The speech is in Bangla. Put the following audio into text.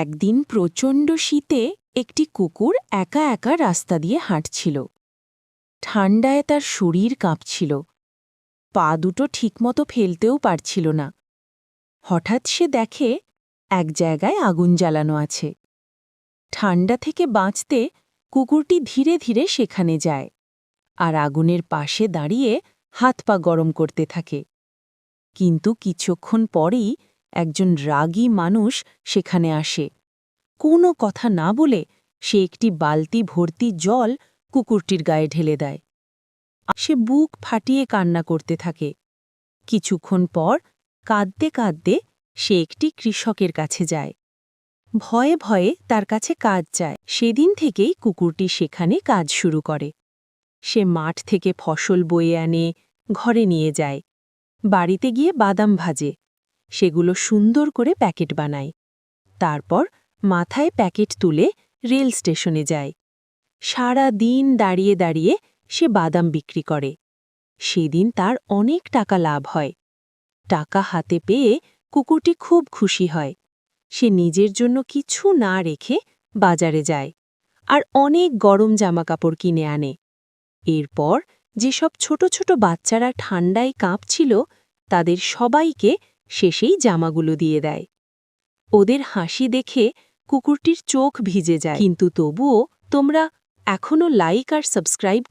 একদিন প্রচণ্ড শীতে একটি কুকুর একা একা রাস্তা দিয়ে হাঁটছিল। ঠান্ডায় তার শরীর কাঁপছিল। পা দুটো ঠিকমতো ফেলতেও পারছিল না। হঠাৎ সে দেখে এক জায়গায় আগুন জ্বালানো আছে। ঠান্ডা থেকে বাঁচতে কুকুরটি ধীরে ধীরে সেখানে যায় আর আগুনের পাশে দাঁড়িয়ে হাত পা গরম করতে থাকে। কিন্তু কিছুক্ষণ পরেই একজন রাগী মানুষ সেখানে আসে। কোনো কথা না বলে সে একটি বালতি ভর্তি জল কুকুরটির গায়ে ঢেলে দেয়। সে বুক ফাটিয়ে কান্না করতে থাকে। কিছুক্ষণ পর কাঁদতে কাঁদতে সে একটি কৃষকের কাছে যায়। ভয়ে ভয়ে তার কাছে কাজ চায় সেদিন থেকেই কুকুরটি সেখানে কাজ শুরু করে। সে মাঠ থেকে ফসল বয়ে আনে, ঘরে নিয়ে যায়। বাড়িতে গিয়ে বাদাম ভাজে। সেগুলো সুন্দর করে প্যাকেট বানায়। তারপর মাথায় প্যাকেট তুলে রেল স্টেশনে যায়। সারা দিন দাঁড়িয়ে দাঁড়িয়ে সে বাদাম বিক্রি করে। সেদিন তার অনেক টাকা লাভ হয়। টাকা হাতে পেয়ে কুকুরটি খুব খুশি হয়। সে নিজের জন্য কিছু না রেখে বাজারে যায় আর অনেক গরম জামাকাপড় কিনে আনে। এরপর যেসব ছোট ছোট বাচ্চারা ঠান্ডায় কাঁপছিল, তাদের সবাইকে শেষেই জামাগুলো দিয়ে দেয়। ওদের হাসি দেখে কুকুরটির চোখ ভিজে যায়। কিন্তু তবুও তোমরা এখনও লাইক আর সাবস্ক্রাইব